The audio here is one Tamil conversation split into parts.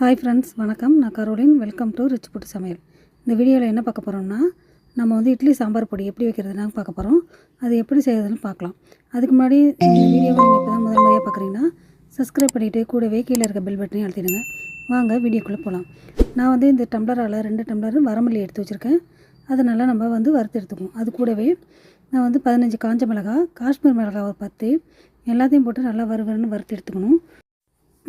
ஹாய் ஃப்ரெண்ட்ஸ் வணக்கம். நான் Caroline. Welcome to rich food சமையல் இந்த வீடியோவில் என்ன பார்க்க போகிறோம்னா நம்ம வந்து இட்லி சாம்பார் பொடி எப்படி வைக்கிறதுனா பார்க்க போகிறோம் அது எப்படி செய்யறதுன்னு பார்க்கலாம். அதுக்கு முன்னாடி இந்த வீடியோவை நீங்கள் இப்போ தான் முதல் முறையாக பார்க்குறீங்கன்னா சப்ஸ்கிரைப் பண்ணிவிட்டு கூடவே கீழே இருக்க பெல் பட்டனையும் அழுத்திடுங்க. வாங்க வீடியோக்குள்ளே போகலாம் நான் வந்து இந்த டம்ளரால் ரெண்டு டம்ளர் வரமல்லி எடுத்து வச்சுருக்கேன். அதனால் நம்ம வந்து வறுத்து எடுத்துக்குவோம். அது கூடவே நான் வந்து பதினஞ்சு காஞ்ச மிளகா காஷ்மீர் மிளகா ஒரு பத்து எல்லாத்தையும் போட்டு நல்லா வறுவறுன்னு வறுத்து எடுத்துக்கணும்.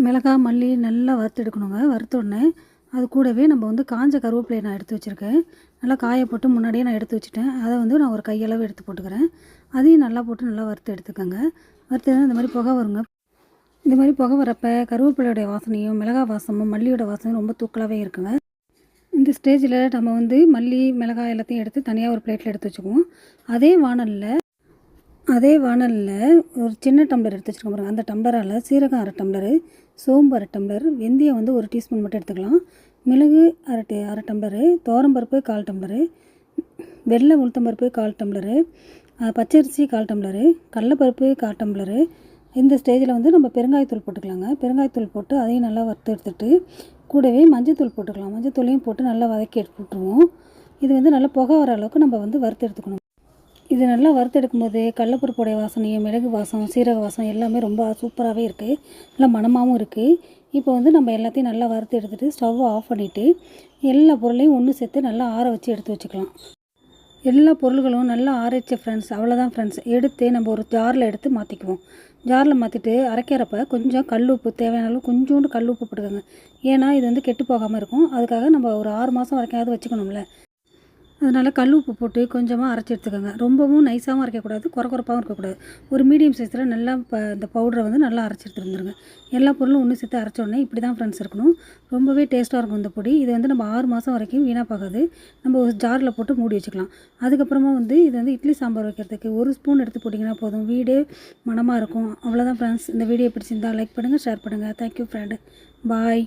மிளகாய் மல்லி நல்லா வறுத்து எடுக்கணுங்க வறுத்த உடனே அது கூடவே நம்ம வந்து காஞ்ச கருவேப்பிலையை நான் எடுத்து வச்சுருக்கேன். நல்லா காய போட்டு முன்னாடியே நான் எடுத்து வச்சுட்டேன். அதை வந்து நான் ஒரு கையளவு எடுத்து போட்டுக்கிறேன். அதையும் நல்லா போட்டு நல்லா வறுத்து எடுத்துக்கோங்க. வறுத்து இந்த மாதிரி புகை வருங்க. இந்த மாதிரி புகை வரப்போ கருவேப்பிலையோடைய வாசனையும் மிளகாய் வாசமும் மல்லியோட வாசனையும் ரொம்ப தூக்கலாகவே இருக்குங்க. இந்த ஸ்டேஜில் நம்ம வந்து மல்லி மிளகாய் எல்லாத்தையும் எடுத்து தனியாக ஒரு பிளேட்டில் எடுத்து வச்சுக்குவோம். அதே வானலில் அதே வானலில் ஒரு சின்ன டம்ளர் எடுத்து வச்சுருக்கோம் பாருங்கள் அந்த டம்ளரால் சீரகம் அரை டம்ளரு சோம்பு அரை டம்ளர் வெந்தயம் வந்து ஒரு டீஸ்பூன் மட்டும் எடுத்துக்கலாம். மிளகு அரை அரை டம்ளரு தோரம்பருப்பு கால் டம்ளரு வெள்ளை உளுத்தம்பருப்பு கால் டம்ளரு பச்சரிசி கால் டம்ளரு கடலப்பருப்பு கால் டம்ளரு. இந்த ஸ்டேஜில் வந்து நம்ம பெருங்காயத்தூள் போட்டுக்கலாங்க. பெருங்காயத்தூள் போட்டு அதையும் நல்லா வறுத்து எடுத்துட்டு கூடவே மஞ்சத்தூள் போட்டுக்கலாம். மஞ்சத்தூளையும் போட்டு நல்லா வதக்கி எடுத்து விட்ருவோம் இது வந்து நல்லா புகை வர அளவுக்கு நம்ம வந்து வறுத்து எடுத்துக்கணும். இது நல்லா வறுத்தெடுக்கும் போது கடலப்பருப்புடைய வாசனையும் மிளகு வாசம் சீரக வாசம் எல்லாமே ரொம்ப சூப்பராகவே இருக்குது நல்லா மனமாகவும் இருக்குது இப்போ வந்து நம்ம எல்லாத்தையும் நல்லா வறுத்து எடுத்துகிட்டு ஸ்டவ்வை ஆஃப் பண்ணிவிட்டு எல்லா பொருளையும் ஒன்று சேர்த்து நல்லா ஆற வச்சு எடுத்து வச்சுக்கலாம். எல்லா பொருள்களும் நல்லா ஆறிச்சு ஃப்ரெண்ட்ஸ் அவ்வளோதான் ஃப்ரெண்ட்ஸ் எடுத்து நம்ம ஒரு ஜாரில் எடுத்து மாற்றிக்குவோம் ஜாரில் மாற்றிட்டு அரைக்கிறப்ப கொஞ்சம் கல் உப்பு தேவையான அளவு கொஞ்சோண்டு கல் உப்பு போட்டுக்கோங்க. ஏன்னா இது வந்து கெட்டு போகாமல் இருக்கும். அதுக்காக நம்ம ஒரு ஆறு மாதம் வரைக்காவது வச்சுக்கணும்ல. அதனால் கல் உப்பு போட்டு கொஞ்சமாக அரைச்சி எடுத்துக்கோங்க. ரொம்பவும் நைஸாகவும் அரைக்கக்கூடாது குறக்குறப்பாகவும் இருக்கக்கூடாது. ஒரு மீடியம் சைஸில் நல்லா இப்போ இந்த பவுடரை வந்து நல்லா அரைச்சி எடுத்துருந்துருங்க எல்லா பொருளும் ஒன்று சேர்த்து அரைச்சோடனே இப்படி தான் ஃப்ரெண்ட்ஸ் இருக்கணும். ரொம்பவே டேஸ்ட்டாக இருக்கும் இந்த பொடி. இது வந்து நம்ம ஆறு மாதம் வரைக்கும் வீணாக பார்க்காது நம்ம ஒரு ஜாரில் போட்டு மூடி வச்சுக்கலாம். அதுக்கப்புறமா வந்து இது வந்து இட்லி சாம்பார் வைக்கிறதுக்கு ஒரு ஸ்பூன் எடுத்து போட்டிங்கன்னா போதும். வீடே மணமாக இருக்கும். அவ்வளோதான் ஃப்ரெண்ட்ஸ் இந்த வீடியோ பிடிச்சிருந்தால் லைக் பண்ணுங்கள் ஷேர் பண்ணுங்கள் தேங்க்யூ ஃப்ரெண்டு பாய்